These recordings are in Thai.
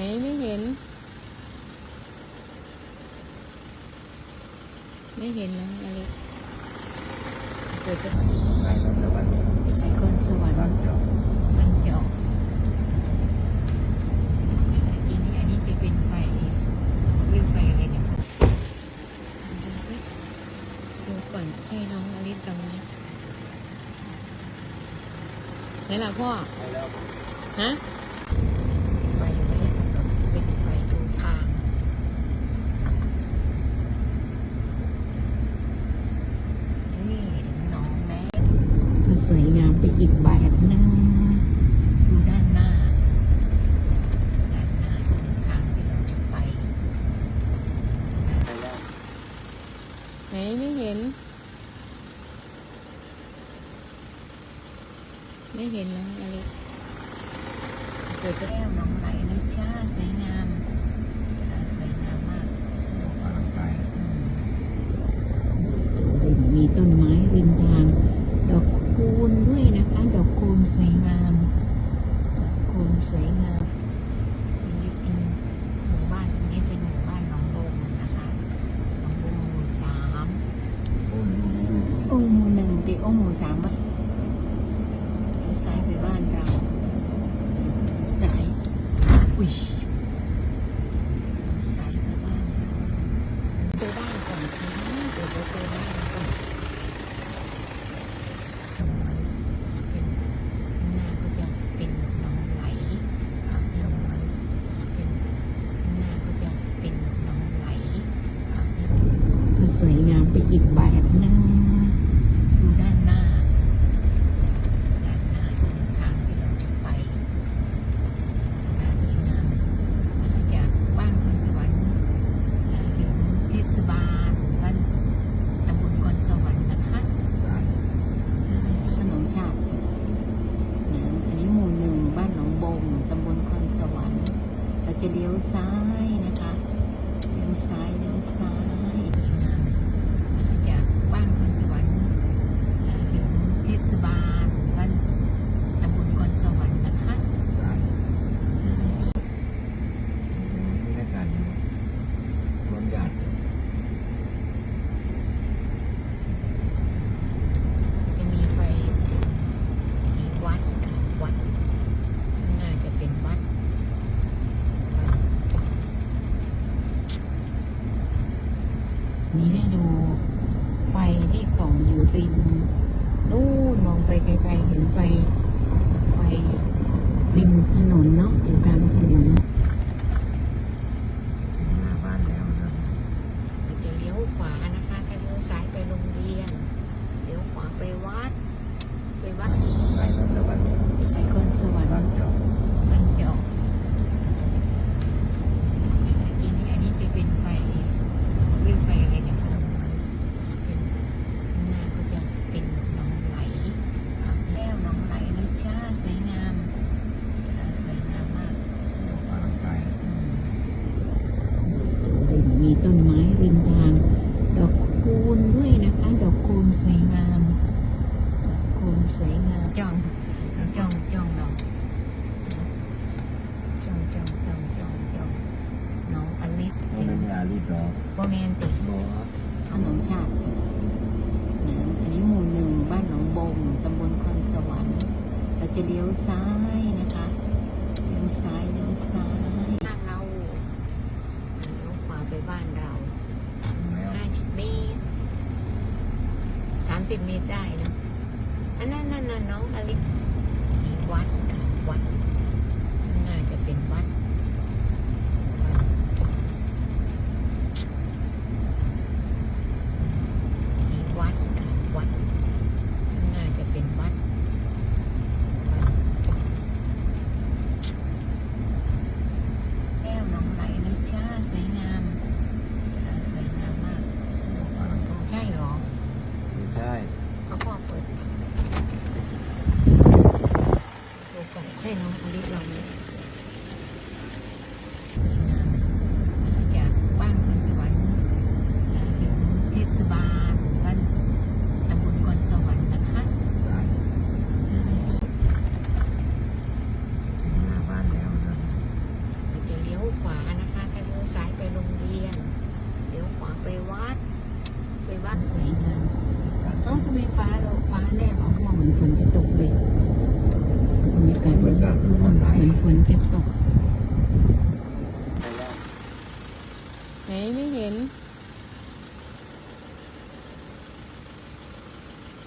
ไม่เห็น ไม่เห็นน้องอเล็กเปิดประตูสายรถสวัสดิ์สายคนสวรรค์บ้านเก่ามันจะออกอันนี้อันนี้จะเป็นไฟวิวไฟอะไรเนี่ยดูสิดูก่อนใช่น้องอลิสตรงไหมไหนล่ะพ่อไปแล้วฮะ ไฟไว้เป็นไฟดูทาง นี่น้องแม่สวยงามไปอีกแบบหนึงดูด้านหน้า ด้านหน้าตรงทางที่เราจะไป ไปแล้ว ไม่เห็น ไม่เห็นน้องอเล็กเกิดแก้วน้องไหลนะจ้าสวยงามสวยงามมาก ออกกำลังกาย ริมมีต้นไม้ริมทาง ดอกคูณด้วยนะคะ ดอกคูณสวยงามดอกคูณสวยงามอันนี้เป็นหมู่บ้านอันนี้เป็นหมู่บ้านหนองบงนะคะหนองบงหมู่สาม โอ้ยดูดูดู โอ้หมู่หนึ่งติโอ้หมู่สามอะเลี้ยวซ้ายไปบ้านเราสาย ดูบ้านก่อนค่ะเดี๋ยวไปเจอบ้านก่อนนหน้าก็จะเป็นนองไหลอะเดี๋ยวไปเป็นหน้าก็จะเป็นนองไหลสวยงามไปอีกแบบหนึงดูด้านหน้า ด้านหน้าตรงทางที่เราจะไปสวยงามจากบ้านคนสวรรค์ถึงเทศบาลบ้านตำบลกอนสวรรค์นะคะ ได้ ถนนชาติอันนี้หมู่หนึ่งบ้านหนองบงตำบลคอนสวรรค์ เราจะเลี้ยวซ้ายนะคะ เลี้ยวซ้าย เลี้ยวซ้ายสวยงามจากบ้านคอนสวรรค์ถึงเทศบาลบ้านตำบลคอนสวรรค์นะคะ ได้ไม่ได้การอยู่รวมญาติ จะมีไฟอีกวัดวัดน่าจะเป็นวัด มีให้ดูไฟที่ส่องอยู่ริมนู่นมองไปไกลๆเห็นไฟ ไฟริมถนนเนาะอยู่กลางถนน ถึงหน้าบ้านแล้วนะ เราจะเลี้ยวขวานะคะถ้าเลี้ยวซ้ายไปโรงเรียนเลี้ยวขวาไปวัด ไปวัด สายรถสวัสดิ์ สายคนสวรร บ้าน ค์ เก่า มันจะออกอันนี้อันนี้จะเป็นไฟวิวไฟอะไรเนี่ยคะเป็นหน้าก็จะเป็นหน้องไหล อะ แก้วหน้องไหลนะจ้าสวยงามสวยงามมาก ออกกำลังกาย ริมมีต้นไม้ริมทาง ดอกคูณด้วยนะคะ ดอกคูณสวยงามดอกคูณสวยงามจ้องจ้องจ้องน้อง จ้องจ้องจ้องจ้องจ้องน้องอลิสโอ้ไม่มีอาลีดอกโบแมนติกบอถนนชาติอันนี้หมู่หนึ่งบ้านหนองบงตำบลคอนสวรรค์เราจะเลี้ยวซ้ายนะคะเลี้ยวซ้ายเลี้ยวซ้ายบ้านเราเลี้ยวขวาไปบ้านเราแล้วห้าสิบเมตรสามสิบเมตรได้นะอันนั้นนั่นน่ะน้องอลิสอีกวัดวัดน่าจะ เป็นวัด อีกวัด วัด น่าจะเป็นวัด แก้วหน้องไหลนะจ้าสวยงามสวยงามมาก ออกกำลัง โอ้ใช่เหรอ ไม่ใช่ เขาพ่อเปิดดูก่อนใช่น้องอลิสเราไหมสวยงามจากบ้านคนสวรรค์ถึงเทศบาลบ้านตำบลกอนสวรรค์นะคะ ได้ถึงหน้าบ้านแล้วนะ เราจะเลี้ยว ฟ้าเราฟ้าแลบออกมาเหมือนฝนจะตกเลยบรรยากาศเหมือนเหมือน ฝนจะตกไหนไม่เห็น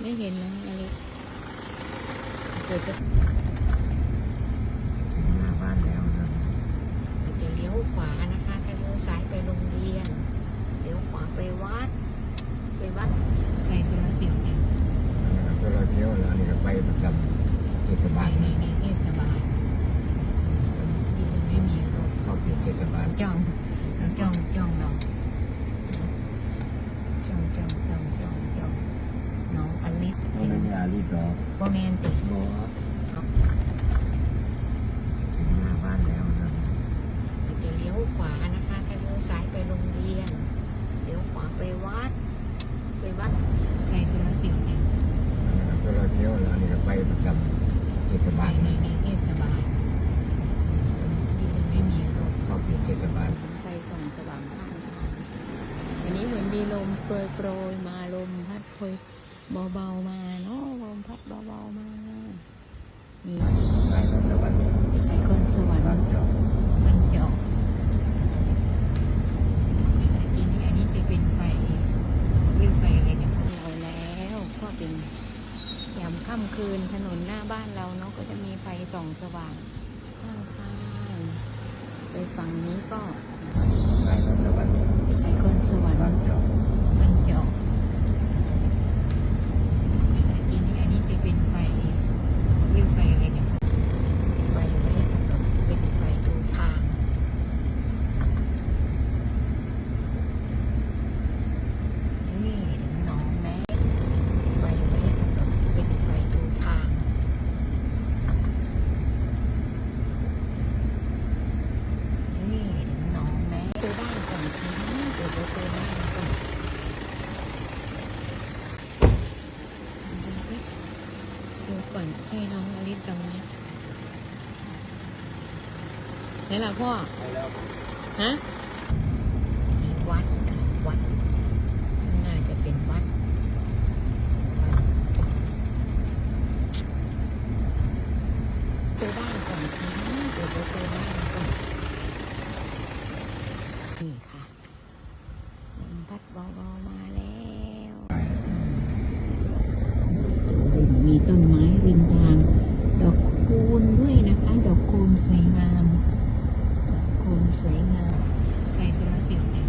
ไม่เห็นนะอเล็กเปิดประถึงหน้าบ้านแล้วนะจะเลี้ยวขวานะคะถ้าเลี้ยวซ้ายไปโรงเรียน เลี้ยวขวาไปวัด ไปวัดไปโซลาเตียวเนี่ยโซลาเซลล์แล้วนี่ก็ไปประจำเทศไปบาลในในเทศบาลที่มันไม่มีรถ เข้าเขตเทศบาล จ้องจ้องจ้องน้องจ้องจ้องจ้องจ้องจ้องน้องอลิสไม่ได้มีอาลีดอกว่าแมนติดบอถึงหน้าบ้านแล้วนะ จะเลี้ยวขวานะคะถ้าเลี้ยวซ้ายไปโรงเรียน เลี้ยวขวาไปวัด ไปวัดไปโซลาเตียวเนี่ย โซลาเซลล์แล้วนี่ก็ไปประจำเทศ ไป บาล ในในเทศบาลที่มันไม่มีรถ เข้าเขตเทศบาล ไฟส่องสว่างข้างทางวันนี้เหมือนมี ลมโปรยโปรยมาลมพัดโปรยเบาๆมาเนาะลมพัดเบาๆมานี่ใช่คนสวรรบ้านค์มันจาะทีนี้อันนี้จะเป็นไฟวิวไฟอะไรเนี่ยของเราแล้วก็เป็นยามค่ำคืนถนนหน้าบ้านเราเนาะก็จะมีไฟส่องสว่างข้างๆ ไปฝั่งนี้ก็ไปแล้วสวัสดีใช้คนสวรรบ้านค์ เจ้า มันเจาะทีนี้อันนี้จะเป็นไฟวิวไฟอะไรเนี่ยไฟไว้เป็นไฟดูทาง นี่หน้องแม่ไฟไว้เป็นไฟดูทาง นี่หน้องแม่ตัวบ้านก่อนค่ะเดี๋ยวไปตัวบ้านก่อนดูสิดูก่อนใช่น้องอลิสตรงไหม ไหนล่ะพ่อ ไปแล้ว ฮะมีวัด วัด น่าจะเป็นวัด ตัวบ้านก่อนค่ะเดี๋ยวไปตัวบ้านก่อน นี่ค่ะลมพัดเบาๆมาแล้วมีต้นไม้ริมทาง ดอกคูณด้วยนะคะ ดอกคูณสวยงาม โคนสวยงามไฟโซลาร์เซลล์เนี่ย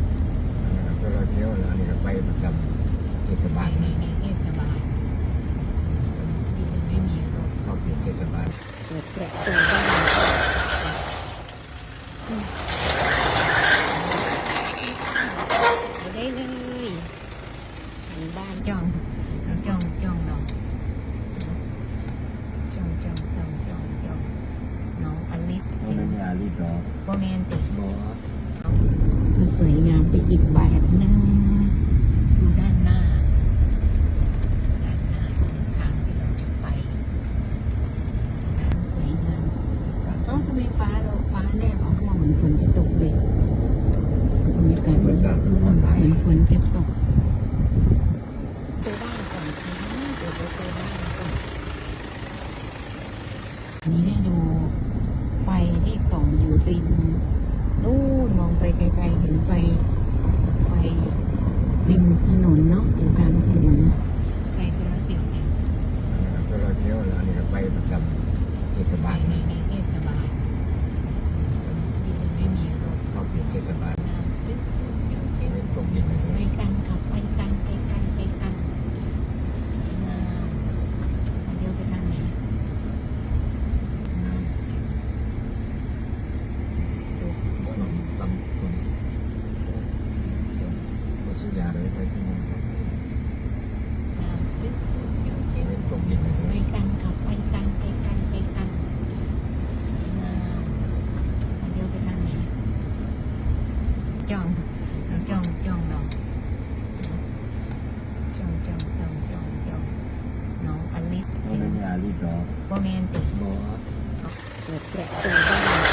โซลาเซลล์แล้วนี่ก็ไปประจำเทศ ไป บาล ในในเทศบาลที่มันไม่มีรถ เข้าเขตเทศบาล เปิดประตูบ้านไปได้เลยถึงบ้านจ้องจ้องจ้องน้องจ้องจ้องจ้องจ้องจ้องน้องอลิสไม่ได้มีอาลีดอกว่แมนติดบอมันสวยงามไปอีกแบบหนึงดูด้านหน้า ด้านหน้าของทางที่เราจะไปน้ำสวยงาม เอ้าทำไมฟ้าเราฟ้าแลบออกมาเหมือนฝนจะตกเลยบรรยากาศเหมือนเหมือนฝนจะตกตัวบ้านก่อนค่ะเดี๋ยวไปตัวบ้านก่อนอันนี้ให้ดูไฟที่ส่องอยู่ริมนู่นมองไปไกลๆเห็นไฟ ไฟริมถนนเนาะอยู่กลางถนนไฟโซลาร์เซลล์เนี่ย โซลาเซลล์ แล้วนี่ก็ไปประจำเทศไปบาลในในเทศบาลที่มันไม่มีรถเข้าเขตเทศบาล น้ำตึ๊ดๆเดี๋ยวเดี๋ยว เป็นตรงดินเลย ไปกันขับไปกันไปกันไปกันสวยงามเดี๋ยวไปทางไหน น้ำถนนตำบลวัสุยาเลยไปที่มุม น้ำตึ๊ดๆเดี๋ยวเดี๋ยว เป็นตรงดินเล ไป ย กันขับไปกันไปกันไปกันสวยงามเดี๋ยวไปทางไหนจ้อง จ้องจ้องน้องจ้องจ้องจ้องจ้องจ้องน้องอลิสไม่ได้มีอาลีดอกว่าแมนติดบอเปิดประตูบ้